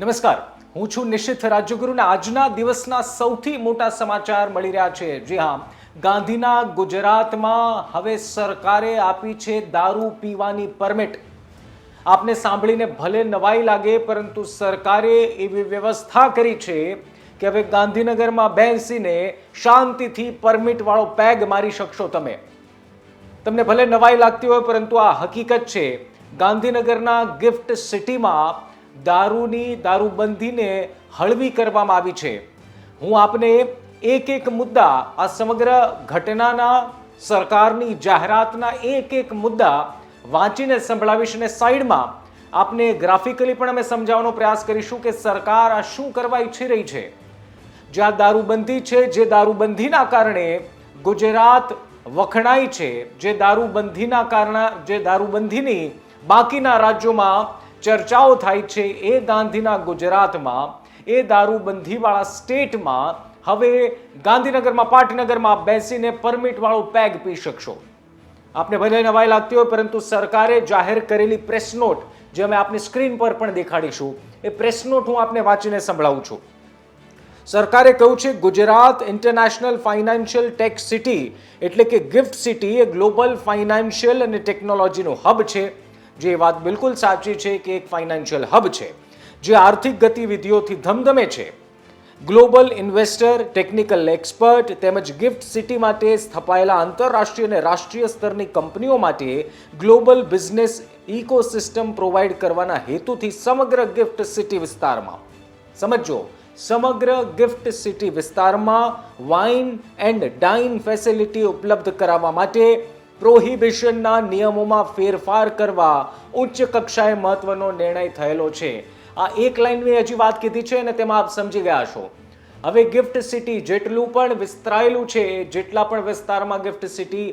નમસ્કાર. હું છું નિશ્ચિત રાજ્યગુરુ અને આજના દિવસના સૌથી મોટા સમાચાર મળી રહ્યા છે. જી હા, ગાંધીના ગુજરાતમાં હવે સરકારે આપી છે દારૂ પીવાની પરમિટ. આપને સાંભળીને ભલે નવાઈ લાગે, પરંતુ સરકારે એવી વ્યવસ્થા કરી છે કે હવે ગાંધીનગરમાં બેસીને શાંતિથી પરમિટ વાળો પેગ મારી શકશો તમે. તમને ભલે નવાઈ લાગતી હોય, પરંતુ આ હકીકત છે. ગાંધીનગરના ગિફ્ટ સિટીમાં દારૂની દારૂબંધીને હળવી કરવામાં આવી છે. હું આપને એક એક મુદ્દા આ સમગ્ર ઘટનાના સરકારની જાહેરાતના એક એક મુદ્દા વાંચીને સંભળાવીશ અને સાઈડમાં આપને ગ્રાફિકલી પણ અમે સમજાવવાનો પ્રયાસ કરીશું કે સરકાર આ શું કરવા ઈચ્છી રહી છે. જે આ દારૂબંધી છે, જે દારૂબંધીના કારણે ગુજરાત વખણાય છે, જે દારૂબંધીના કારણે, જે દારૂબંધીની બાકીના રાજ્યોમાં ચર્ચાઓ થાય છે એ ગાંધીના ગુજરાતમાં, એ દારૂબંધીવાળા સ્ટેટમાં, હવે ગાંધીનગરમાં, પાટનગરમાં બેસીને પરમિટવાળો પેગ પી શકશો. આપને ભલે નવાઈ લાગતી હોય, પરંતુ સરકારે જાહેર કરેલી પ્રેસ નોટ જે અમે આપની સ્ક્રીન પર પણ દેખાડીશું, એ પ્રેસ નોટ હું આપને વાંચીને સંભળાવું છું. સરકારે કહ્યું છે, Gujarat international financial tech city એટલે કે ગિફ્ટ સિટી એ ગ્લોબલ ફાઇનાન્શિયલ અને ટેકનોલોજીનું હબ છે. જે વાત બિલકુલ સાચી છે કે એક ફાઇનાન્શિયલ હબ છે, જે આર્થિક ગતિવિધિઓથી ધમધમે છે. ગ્લોબલ ઇન્વેસ્ટર ટેકનિકલ એક્સપર્ટ તેમજ ગિફ્ટ સિટી માટે સ્થપાયેલા આંતરરાષ્ટ્રીય અને રાષ્ટ્રીય સ્તરની કંપનીઓ માટે ગ્લોબલ બિઝનેસ ઇકોસિસ્ટમ પ્રોવાઈડ કરવાના હેતુથી સમગ્ર ગિફ્ટ સિટી વિસ્તારમાં. સમજો સમગ્ર ગિફ્ટ સિટી વિસ્તારમાં વાઇન એન્ડ ડાઇન ફેસિલિટી ઉપલબ્ધ કરાવવા માટે પ્રોહિબિશનના નિયમોમાં ફેરફાર કરવા ઉચ્ચ કક્ષાએ મહત્વનો નિર્ણય થયેલો છે. આ એક લાઈન હજી વાત કીધી છે અને તેમાં આપ સમજી ગયા છો. હવે ગિફ્ટ સિટી જેટલું પણ વિસ્તરાયેલું છે, જેટલા પણ વિસ્તારમાં ગિફ્ટ સિટી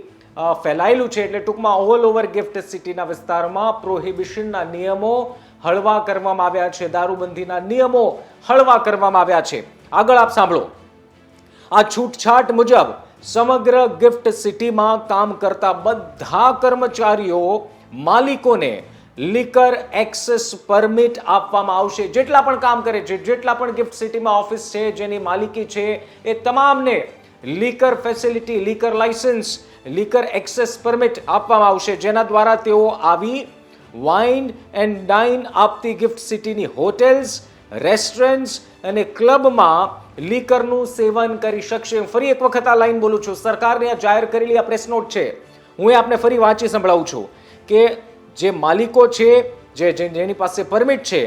ફેલાયેલું છે, એટલે ટૂંકમાં ઓલ ઓવર ગિફ્ટ સિટીના વિસ્તારમાં પ્રોહિબિશનના નિયમો હળવા કરવામાં આવ્યા છે, દારૂબંધીના નિયમો હળવા કરવામાં આવ્યા છે. આગળ આપ સાંભળો. આ છૂટછાટ મુજબ સમગ્ર ગિફ્ટ સિટીમાં કામ કરતા બધા કર્મચારીઓ માલિકોને લિકર એક્સેસ પરમિટ આપવામાં આવશે. જેટલા પણ કામ કરે છે, જેટલા પણ ગિફ્ટ સિટીમાં ઓફિસ છે, જેની માલિકી છે, એ તમામને liquor facility, liquor license, liquor access permit આપવામાં આવશે. જેના દ્વારા તેઓ આવી વાઇન એન્ડ ડાઇન આપતી ગિફ્ટ સિટીની હોટેલ્સ રેસ્ટોરન્ટ્સ અને ક્લબમાં લીકરનું સેવન કરી શકશે. ફરી એક વખત આ લાઈન બોલું છું. સરકારની આ જાહેર કરેલી આ પ્રેસ નોટ છે. હું એ આપને ફરી વાંચી સંભળાવું છું કે જે માલિકો છે જે જેની પાસે પરમિટ છે,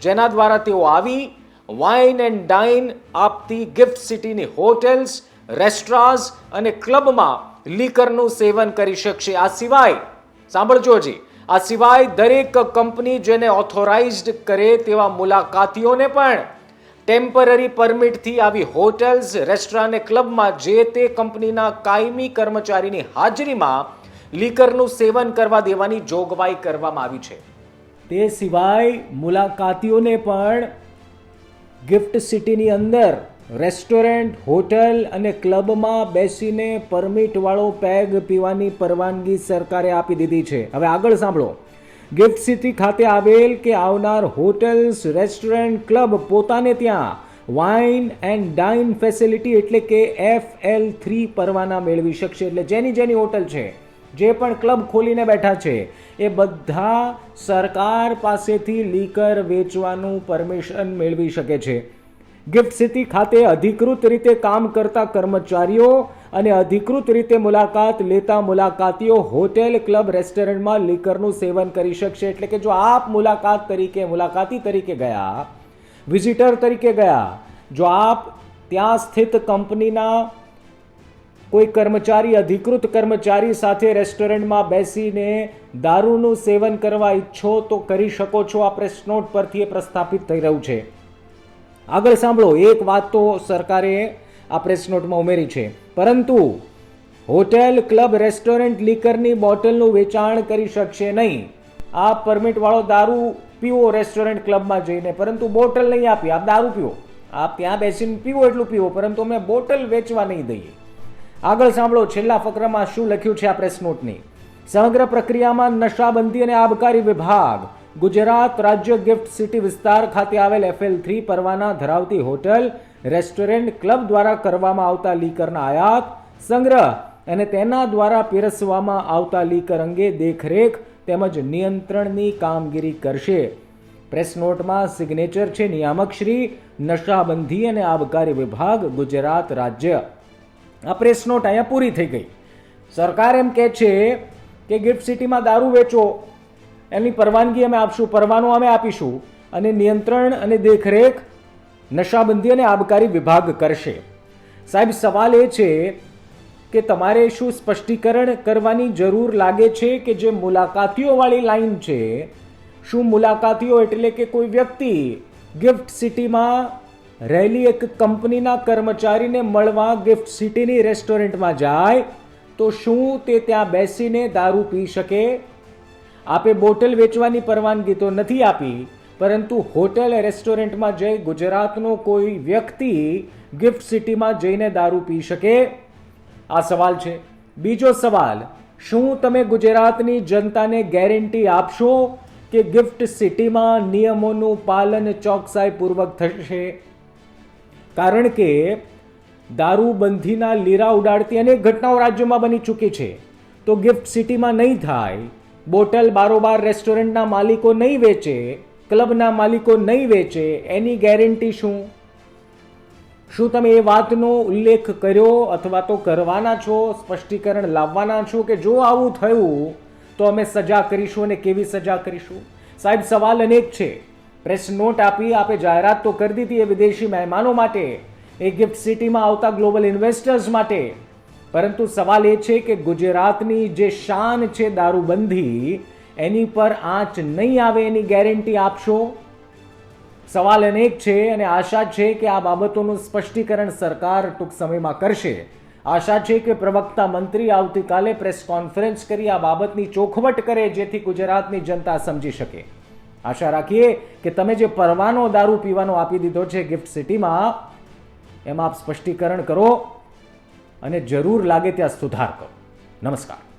જેના દ્વારા તેઓ આવી વાઇન એન્ડ ડાઇન આપતી ગિફ્ટ સિટીની હોટેલ્સ, રેસ્ટોરાંસ અને ક્લબમાં લીકરનું સેવન કરી શકશે. આ સિવાય સાંભળજો હજી. આ સિવાય દરેક કંપની જેને ઓથોરાઇઝડ કરે તેવા મુલાકાતીઓને પણ ટેમ્પરરી પરમિટથી આવી હોટેલ્સ રેસ્ટોરાં અને ક્લબમાં જે તે કંપનીના કાયમી કર્મચારીની હાજરીમાં લીકરનું સેવન કરવા દેવાની જોગવાઈ કરવામાં આવી છે. તે સિવાય મુલાકાતીઓને પણ ગિફ્ટ સિટીની અંદર રેસ્ટોરન્ટ, હોટલ અને ક્લબમાં બેસીને પરમિટવાળો પેગ પીવાની પરવાનગી સરકારે આપી દીધી છે. હવે આગળ સાંભળો. ગિફ્ટ સિટી ખાતે આવેલ કે આવનાર હોટલ્સ, રેસ્ટોરન્ટ, ક્લબ પોતાને ત્યાં વાઇન એન્ડ ડાઇન ફેસિલિટી એટલે કે એફ એલ થ્રી પરવાના મેળવી શકશે. એટલે જેની જેની હોટલ છે, જે પણ ક્લબ ખોલીને બેઠા છે, એ બધા સરકાર પાસેથી લીકર વેચવાનું પરમિશન મેળવી શકે છે. ગિફ્ટ સિટી ખાતે અધિકૃત રીતે કામ કરતા કર્મચારીઓ અને અધિકૃત રીતે મુલાકાત લેતા મુલાકાતીઓ હોટેલ, ક્લબ, રેસ્ટોરન્ટમાં લીકરનું સેવન કરી શકશે. એટલે કે જો આપ મુલાકાત તરીકે, મુલાકાતી તરીકે ગયા વિઝિટર તરીકે ગયા, જો આપ ત્યાં સ્થિત કંપનીના કોઈ કર્મચારી, અધિકૃત કર્મચારી સાથે રેસ્ટોરન્ટમાં બેસીને દારૂનું સેવન કરવા ઈચ્છો તો કરી શકો છો. આ પ્રેસ નોટ પરથી એ પ્રસ્થાપિત થઈ રહ્યું છે. આગળ સાંભળો, એક વાત તો સરકારે આ પ્રેસ નોટમાં ઉમેરી છે. પરંતુ હોટેલ, ક્લબ, રેસ્ટોરન્ટ, લીકરની બોટલનું વેચાણ કરી શકશે નહીં. આ પરમિટવાળો દારૂ પીવો રેસ્ટોરન્ટ, ક્લબમાં જઈને. પરંતુ બોટલ નહીં આપી, આપ દારૂ પીવો. આપ ત્યાં બેસીને પીવો એટલું પીવો, પરંતુ અમે બોટલ વેચવા નહીં દઈએ. આગળ સાંભળો, છેલ્લા ફકરામાં શું લખ્યું છે આ પ્રેસ નોટની સમગ્ર પ્રક્રિયામાં નશાબંધી અને આબકારી વિભાગ ગુજરાત રાજ્ય ગિફ્ટ સિટી વિસ્તાર ખાતે આવેલ એફએલ થ્રી પરવાના ધરાવતી હોટલ, રેસ્ટોરન્ટ, ક્લબ દ્વારા કરવામાં આવતા લીકરના આયાત, સંગ્રહ અને તેના દ્વારા પીરસવામાં આવતા લીકર અંગે દેખરેખ તેમજ નિયંત્રણની કામગીરી કરશે. પ્રેસ નોટમાં સિગ્નેચર છે નિયામક શ્રી, નશાબંધી અને આબકારી વિભાગ, ગુજરાત રાજ્ય. આ પ્રેસ નોટ અહીંયા પૂરી થઈ ગઈ. સરકાર એમ કહે છે કે ગિફ્ટ સિટીમાં દારૂ વેચો. એની પરવાનગી અમે આપશું, પરવાનો અમે આપીશું અને નિયંત્રણ અને દેખરેખ, નશાબંધી અને આબકારી વિભાગ કરશે. સાહેબ, સવાલ એ છે કે તમારે શું સ્પષ્ટીકરણ કરવાની જરૂર લાગે છે કે જે મુલાકાતીઓવાળી લાઈન છે? શું મુલાકાતીઓ એટલે કે કોઈ વ્યક્તિ ગિફ્ટ સિટીમાં રહેલી એક કંપનીના કર્મચારીને મળવા ગિફ્ટ સિટીની રેસ્ટોરન્ટમાં જાય, તો શું તે ત્યાં બેસીને દારૂ પી શકે? આપે બોટલ વેચવાની પરવાનગી તો નથી આપી, પરંતુ હોટેલ રેસ્ટોરન્ટમાં જઈ ગુજરાતનો કોઈ વ્યક્તિ ગિફ્ટ સિટીમાં જઈને દારૂ પી શકે? આ સવાલ છે. બીજો સવાલ, શું તમે ગુજરાતની જનતાને ગેરંટી આપશો કે ગિફ્ટ સિટીમાં નિયમોનું પાલન ચોકસાઈપૂર્વક થશે? કારણ કે દારૂબંધીના લીરા ઉડાડતી અનેક ઘટનાઓ રાજ્યમાં બની ચૂકી છે. તો ગિફ્ટ સિટીમાં નહીં થાય બોટલ બારોબાર રેસ્ટોરન્ટના માલિકો નહીં વેચે, ક્લબના માલિકો નહીં વેચે, એની ગેરંટી શું? શું તમે એ વાતનો ઉલ્લેખ કર્યો અથવા તો કરવાના છો, સ્પષ્ટીકરણ લાવવાના છો કે જો આવું થયું, તો અમે સજા કરીશું અને કેવી સજા કરીશું? સાહેબ, સવાલ અનેક છે. પ્રેસ નોટ આપી આપે જાહેરાત તો કરી દીધી એ વિદેશી મહેમાનો માટે, એ ગિફ્ટ સિટીમાં આવતા ગ્લોબલ ઇન્વેસ્ટર્સ માટે. પરંતુ સવાલ એ છે કે ગુજરાતની જે શાન છે દારૂબંધી, એની પર આંચ નહીં આવે એની ગેરંટી આપશો સવાલ અનેક છે અને આશા છે કે આ બાબતોનું સ્પષ્ટીકરણ સરકાર ટૂંક સમયમાં કરશે. આશા છે કે પ્રવક્તા મંત્રી આવતીકાલે પ્રેસ કોન્ફરન્સ કરી આ બાબતની ચોખવટ કરે જેથી ગુજરાતની જનતા સમજી શકે. આશા રાખીએ કે તમે જે પરવાનો દારૂ પીવાનો આપી દીધો છે ગિફ્ટ સિટીમાં, એમાં આપ સ્પષ્ટીકરણ કરો. અને જરૂર લાગે ત્યાં સુધાર કરો. નમસ્કાર.